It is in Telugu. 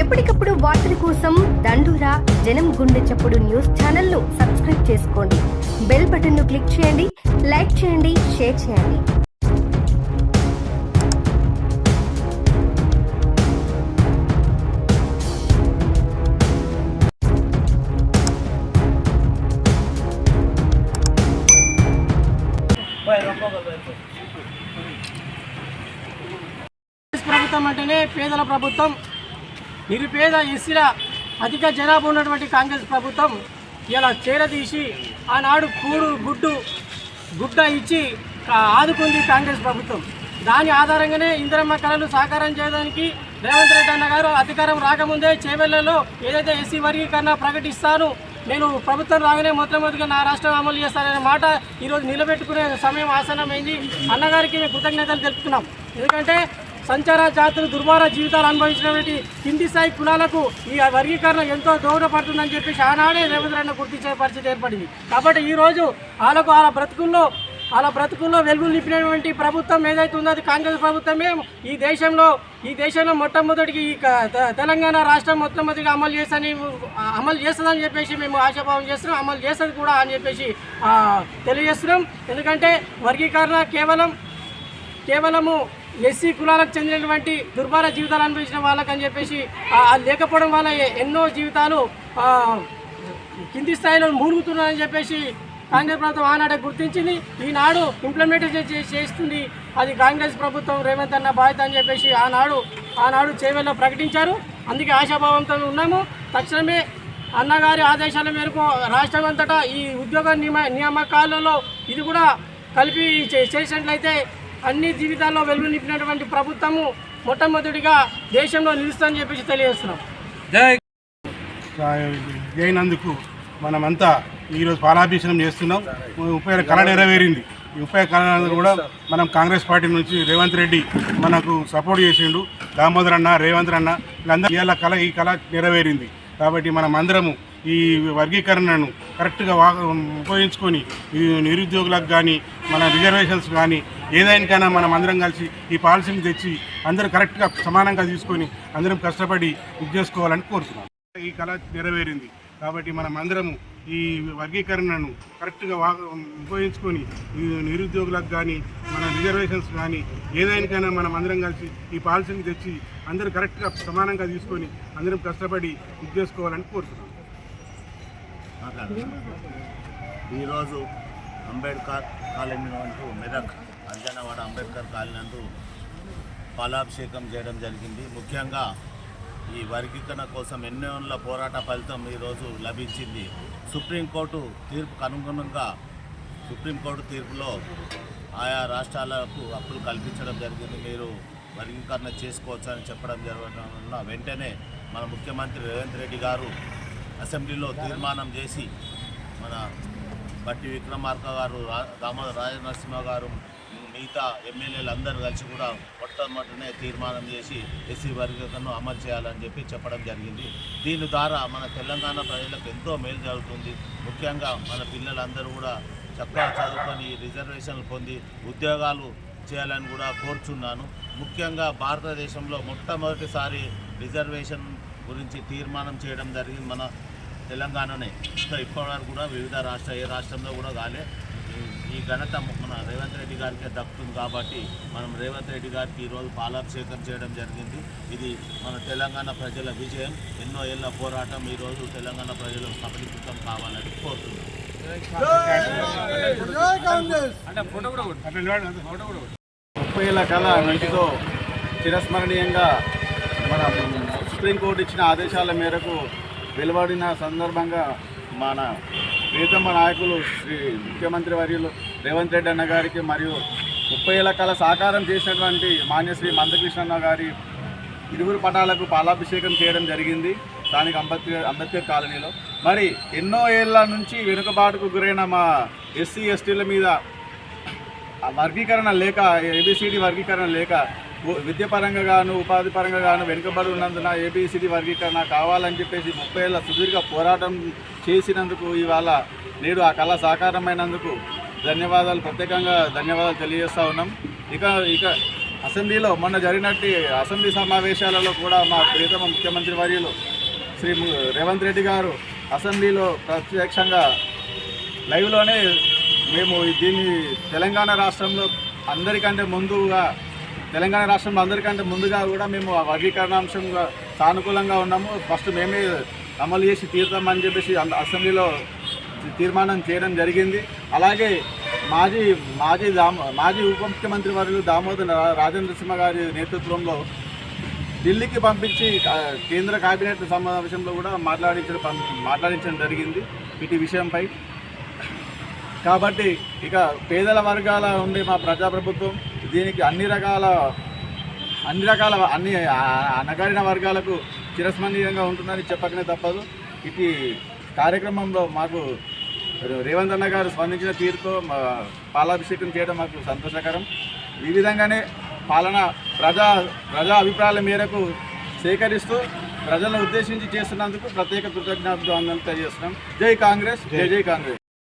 ఎప్పటికప్పుడు వార్తల కోసం దండూరా జనం గుండె చప్పుడు న్యూస్ ఛానల్ను సబ్స్క్రైబ్ చేసుకోండి. బెల్ బటన్ను క్లిక్ చేయండి లైక్ చేయండి షేర్ చేయండి. ప్రభుత్వం అంటేనే పేదల ప్రభుత్వం. నిరుపేద ఎస్సీల అధిక జనాభా ఉన్నటువంటి కాంగ్రెస్ ప్రభుత్వం ఇలా చేరదీసి ఆనాడు కూడు గుడ్డు గుడ్డ ఇచ్చి ఆదుకుంది కాంగ్రెస్ ప్రభుత్వం. దాని ఆధారంగానే ఇందిరమ్మ కళలు సాకారం చేయడానికి రేవంత్ రెడ్డి అన్న గారు అధికారం రాకముందే చేవెళ్ళలో ఏదైతే ఎస్సీ వర్గీకరణ ప్రకటిస్తాను నేను ప్రభుత్వం రాగానే మొట్టమొదటిగా నా రాష్ట్రం అమలు చేస్తాననే మాట ఈరోజు నిలబెట్టుకునే సమయం ఆసనమైంది అన్నగారికి మేము కృతజ్ఞతలు తెలుపుతున్నాం. ఎందుకంటే సంచార జాతులు దుర్మార జీవితాలు అనుభవించినటువంటి కింది స్థాయి కులాలకు ఈ వర్గీకరణ ఎంతో దోహదపడుతుందని చెప్పేసి ఆనాడే రేవంత్ రెడ్డి గుర్తించే పరిస్థితి ఏర్పడింది. కాబట్టి ఈరోజు వాళ్ళకు వాళ్ళ బ్రతుకుల్లో వాళ్ళ బ్రతుకుల్లో వెలుగులు నింపినటువంటి ప్రభుత్వం ఏదైతే ఉందో అది కాంగ్రెస్ ప్రభుత్వమే ఈ దేశంలో ఈ దేశంలో మొట్టమొదటికి ఈ క- తె- తెలంగాణ రాష్ట్రం మొట్టమొదటిగా అమలు చేస్తని అమలు చేస్తుందని చెప్పేసి మేము ఆశాభావం చేస్తున్నాం. అమలు చేస్తుంది కూడా అని చెప్పేసి తెలియజేస్తున్నాం. ఎందుకంటే వర్గీకరణ కేవలం కేవలము ఎస్సీ కులాలకు చెందినటువంటి దుర్భార జీవితాలు అనుభవించిన వాళ్ళకని చెప్పేసి అది లేకపోవడం వల్ల ఎన్నో జీవితాలు కింది స్థాయిలో మూలుగుతున్నాయని చెప్పేసి కాంగ్రెస్ ప్రభుత్వం ఆనాడే గుర్తించింది. ఈనాడు ఇంప్లిమెంట్ చేస్తుంది. అది కాంగ్రెస్ ప్రభుత్వం రేవంత్ అన్న బాధ్యత అని చెప్పేసి ఆనాడు ఆనాడు చేవెల్లో ప్రకటించారు. అందుకే ఆశాభావంతో ఉన్నాము. తక్షణమే అన్నగారి ఆదేశాల మేరకు రాష్ట్రం అంతటా ఈ ఉద్యోగ నియమ నియామకాలలో ఇది కూడా కలిపి చే- చేసినట్లయితే అన్ని జీవితాల్లో వెలుగు నింపినటువంటి ప్రభుత్వము మొట్టమొదటిగా దేశంలో నిలుస్తుందని చెప్పేసి తెలియజేస్తున్నాం. అయినందుకు మనమంతా ఈరోజు పాలాభిషేకం చేస్తున్నాం. ఉపయోగ కళ నెరవేరింది. ఈ ఉపయోగ కళ కూడా మనం కాంగ్రెస్ పార్టీ నుంచి రేవంత్ రెడ్డి మనకు సపోర్ట్ చేసిండు. దామోదర్ అన్న రేవంత్ అన్న వీళ్ళందరూ ఇవాళ కళ ఈ కళ నెరవేరింది. కాబట్టి మనం అందరము ఈ వర్గీకరణను కరెక్ట్గా ఉపయోగించుకొని ఈ నిరుద్యోగులకు కానీ మన రిజర్వేషన్స్ కానీ ఏదైనా మనం అందరం కలిసి ఈ పాలసీని తెచ్చి అందరూ కరెక్ట్గా సమానంగా తీసుకొని అందరం కష్టపడి ఇది చేసుకోవాలని కోరుతున్నాను ఈ కళ నెరవేరింది. కాబట్టి మనం అందరము ఈ వర్గీకరణను కరెక్ట్గా ఉపయోగించుకొని నిరుద్యోగులకు కానీ మన రిజర్వేషన్స్ కానీ ఏదైనా మనం అందరం కలిసి ఈ పాలసీని తెచ్చి అందరూ కరెక్ట్గా సమానంగా తీసుకొని అందరం కష్టపడి ఇది చేసుకోవాలని కోరుతున్నాం. ఈరోజు అంబేద్కర్ కాలనీ అంటూ మెదక్ అంజనవాడ అంబేద్కర్ కాలనీ నందు పాలాభిషేకం చేయడం జరిగింది. ముఖ్యంగా ఈ వర్గీకరణ కోసం ఎన్నోళ్ళ పోరాట ఫలితం ఈరోజు లభించింది. సుప్రీంకోర్టు తీర్పుకు అనుగుణంగా సుప్రీంకోర్టు తీర్పులో ఆయా రాష్ట్రాలకు హక్కులు కల్పించడం జరిగింది. మీరు వర్గీకరణ చేసుకోవచ్చు అని చెప్పడం జరగడం వల్ల వెంటనే మన ముఖ్యమంత్రి రేవంత్ రెడ్డి గారు అసెంబ్లీలో తీర్మానం చేసి మన బట్టి విక్రమార్క గారు రా- దామోదర రాజనరసింహ గారు మిగతా ఎమ్మెల్యేలు అందరూ కలిసి కూడా మొట్టమొదటనే తీర్మానం చేసి ఎస్సీ వర్గీకరణను అమలు చేయాలని చెప్పి చెప్పడం జరిగింది. దీని ద్వారా మన తెలంగాణ ప్రజలకు ఎంతో మేలు జరుగుతుంది. ముఖ్యంగా మన పిల్లలందరూ కూడా చక్కగా చదువుకొని రిజర్వేషన్లు పొంది ఉద్యోగాలు చేయాలని కూడా కోరుచున్నాను. ముఖ్యంగా భారతదేశంలో మొట్టమొదటిసారి రిజర్వేషన్ గురించి తీర్మానం చేయడం జరిగింది. మన తెలంగాణనే. ఇంకా ఇప్పటివరకు కూడా వివిధ రాష్ట్ర ఏ రాష్ట్రంలో కూడా కాలే. ఈ- ఘనత మన రేవంత్ రెడ్డి గారికే దక్కుతుంది కాబట్టి మనం రేవంత్ రెడ్డి గారికి ఈరోజు పాలాభిషేకం చేయడం జరిగింది. ఇది మన తెలంగాణ ప్రజల విజయం. ఎన్నో ఏళ్ళ పోరాటం ఈరోజు తెలంగాణ ప్రజలు సఫలీకృతం కావాలని కోరుతున్నాం. ముప్పై ఏళ్ళ కళ వెంటితో చిరస్మరణీయంగా మన సుప్రీంకోర్టు ఇచ్చిన ఆదేశాల మేరకు వెలువడిన సందర్భంగా మన ప్రీతమ్మ నాయకులు శ్రీ ముఖ్యమంత్రి వర్యులు రేవంత్ రెడ్డి అన్న గారికి మరియు ముప్పై ఏళ్ళ కళ సాకారం చేసినటువంటి మాన్యశ్రీ మందకృష్ణన్న గారి ఇరువురు పటాలకు పాలాభిషేకం చేయడం జరిగింది స్థానిక అంబేద్కర్ అంబేద్కర్ కాలనీలో. మరి ఎన్నో ఏళ్ళ నుంచి వెనుకబాటుకు గురైన మా ఎస్సీ ఎస్టీల మీద వర్గీకరణ లేక ఏబిసిడి వర్గీకరణ లేక ఉ- విద్య పరంగా గాను ఉపాధి పరంగా గాను వెనుకబడి ఉన్నందున ఏబిసిడి వర్గీకరణ కావాలని చెప్పేసి ముప్పై ఏళ్ళ సుదీర్ఘ పోరాటం చేసినందుకు ఇవాళ నేడు ఆ కళ సాకారమైనందుకు ధన్యవాదాలు. ప్రత్యేకంగా ధన్యవాదాలు తెలియజేస్తా ఉన్నాం. ఇక ఇక అసెంబ్లీలో మొన్న జరిగినట్టు అసెంబ్లీ సమావేశాలలో కూడా మా ప్రియతమ ముఖ్యమంత్రి వర్యులు శ్రీ రేవంత్ రెడ్డి గారు అసెంబ్లీలో ప్రత్యక్షంగా లైవ్లోనే మేము దీన్ని తెలంగాణ రాష్ట్రంలో అందరికంటే ముందుగా తెలంగాణ రాష్ట్రంలో అందరికంటే ముందుగా కూడా మేము ఆ వర్గీకరణాంశంగా సానుకూలంగా ఉన్నాము. ఫస్ట్ మేమే అమలు చేసి తీరుతామని చెప్పేసి అసెంబ్లీలో తీర్మానం చేయడం జరిగింది. అలాగే మాజీ మాజీ దామో మాజీ ఉప ముఖ్యమంత్రి వర్యులు దామోదర్ రాజేంద్ర సింహ గారి నేతృత్వంలో ఢిల్లీకి పంపించి కేంద్ర కేబినెట్ సమావేశంలో కూడా మాట్లాడించడం మాట్లాడించడం జరిగింది ఇటు విషయంపై. కాబట్టి ఇక పేదల వర్గాల ఉండే మా ప్రజాప్రభుత్వం దీనికి అన్ని రకాల అన్ని రకాల అన్ని ఆ- అణగారిన వర్గాలకు చిరస్మరణీయంగా ఉంటుందని చెప్పకనే తప్పదు. ఇటు కార్యక్రమంలో మాకు రేవంత్ అన్న గారు స్పందించిన తీరుతో మా పాలాభిషేకం చేయడం మాకు సంతోషకరం. ఈ విధంగానే పాలన ప్రజా ప్రజా అభిప్రాయాల మేరకు సేకరిస్తూ ప్రజలను ఉద్దేశించి చేస్తున్నందుకు ప్రత్యేక కృతజ్ఞతలు తెలియజేస్తున్నాం. జై కాంగ్రెస్ జై జై కాంగ్రెస్.